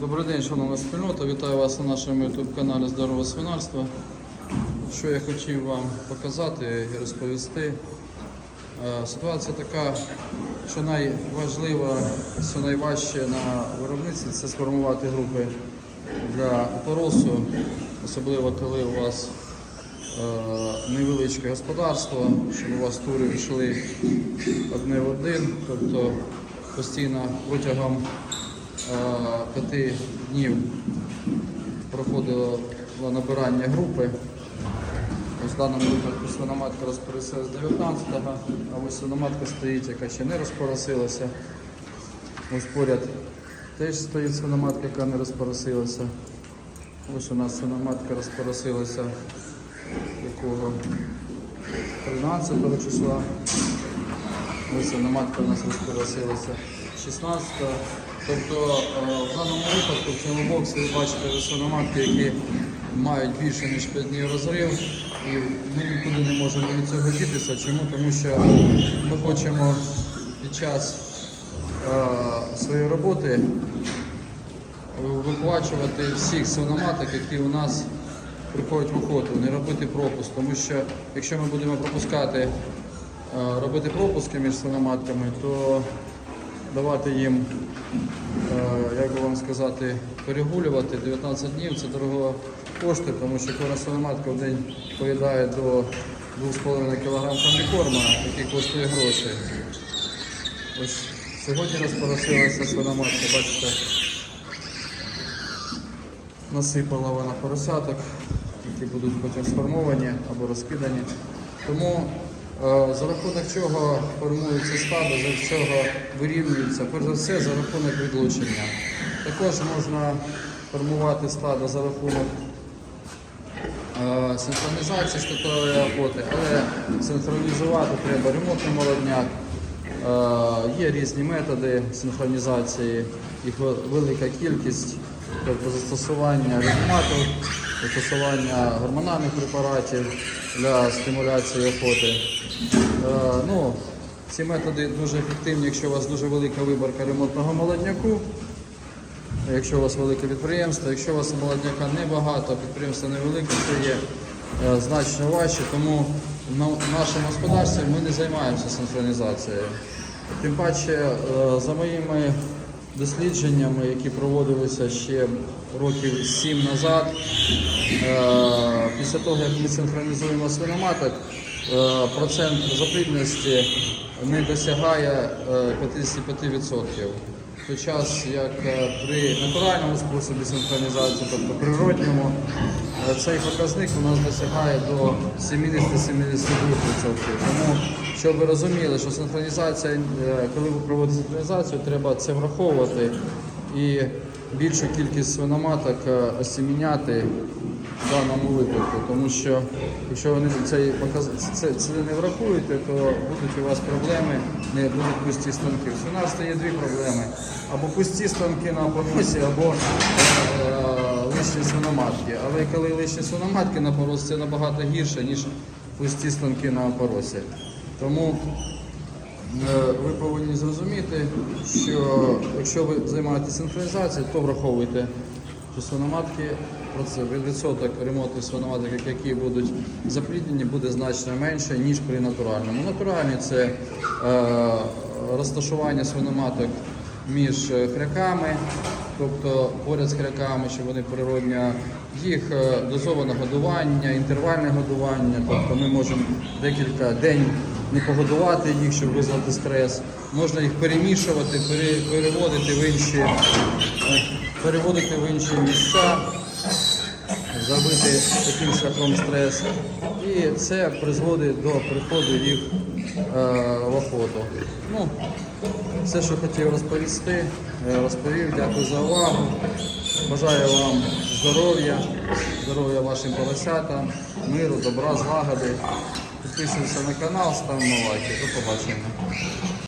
Добрий день, шановна спільнота. Вітаю вас на нашому YouTube каналі Здорове свинарство. Що я хотів вам показати і розповісти. Е, Ситуація така, що найважливо, що найважче на виробництві це сформувати групи для опоросу, особливо коли у вас е, невеличке господарство, щоб у вас тури йшли одне в один, тобто постійно протягом п'яти днів проходило набирання групи. Ось в даному випадку свиноматка розпоросилась 19-го, а ось свиноматка стоїть, яка ще не розпоросилася. Ось поряд теж стоїть свиноматка, яка не розпоросилася. Ось у нас свиноматка розпоросилася якого 13 числа. Ось свиноматка у нас розпоросилася 16 Тобто е, в даному випадку в цьому боксі ви бачите ви свиноматки, які мають більше ніж 5 днів розрив. І ми нікуди не можемо від цього дітися. Чому? Тому що ми хочемо під час е, своєї роботи виплачувати всіх свиноматок, які у нас приходять в охоту, не робити пропуск. Тому що якщо ми будемо пропускати, е, робити пропуски між свиноматками, то давати їм, е, як би вам сказати, перегулювати 19 днів це дорого кошти, тому що кожна свиноматка в день поїдає до 2,5 кг комбікорма, який коштує гроші. Ось сьогодні розпоросилася свиноматка, бачите, насипала вона поросяток, які будуть потім сформовані або розкидані. Тому за рахунок чого формується стадо, за чого вирівнюється, перш за все за рахунок відлучення. Також можна формувати стадо за рахунок е, синхронізації статової охоти, але синхронізувати треба ремонтний молодняк. Е, Є різні методи синхронізації, їх велика кількість, тобто застосування регумату, застосування гормональних препаратів для стимуляції охоти. Е, Ну, ці методи дуже ефективні, якщо у вас дуже велика виборка ремонтного молодняку. Якщо у вас велике підприємство, якщо у вас молодняка небагато, підприємство невелике, то є е, значно важче, тому в нашому господарстві ми не займаємося синхронізацією. Тим паче, е, за моїми дослідженнями, які проводилися ще років 7 назад, е, після того, як ми синхронізуємо свиноматок, е, процент заплідності не досягає е, 55%. Той час, як е, при натуральному способі синхронізації, тобто природньому, е, цей показник у нас досягає до 70-72%. Тому, щоб ви розуміли, що синхронізація, е, коли ви проводите синхронізацію, треба це враховувати і більшу кількість свиноматок осіміняти в даному випадку, тому що якщо ви не цей це, це не врахуєте, то будуть у вас проблеми, не будуть пусті станки. В свинарстві є дві проблеми: або пусті станки на поросі, або е, лишні свиноматки. Але коли лишні свиноматки на поросі, це набагато гірше, ніж пусті станки на опоросі. Тому Е, ви повинні зрозуміти, що якщо ви займаєтеся синхронізацією, то враховуйте, що свиноматки, відсоток ремонтних свиноматок, які будуть запліднені, буде значно менше, ніж при натуральному. Натуральні це е, розташування свиноматок між е, хряками, тобто поряд з хряками, щоб вони природньо, їх е, дозоване годування, інтервальне годування, тобто ми можемо декілька день не погодувати їх, щоб визвати стрес. Можна їх перемішувати, переводити в інші, переводити в інші місця, зробити таким шляхом стрес. І це призводить до приходу їх е, в охоту. Ну, все, що хотів розповісти, е, розповів. Дякую за увагу. Бажаю вам здоров'я, здоров'я вашим поросятам, миру, добра, злагоди. Підписуйтесь на канал, ставимо лайки. До побачення.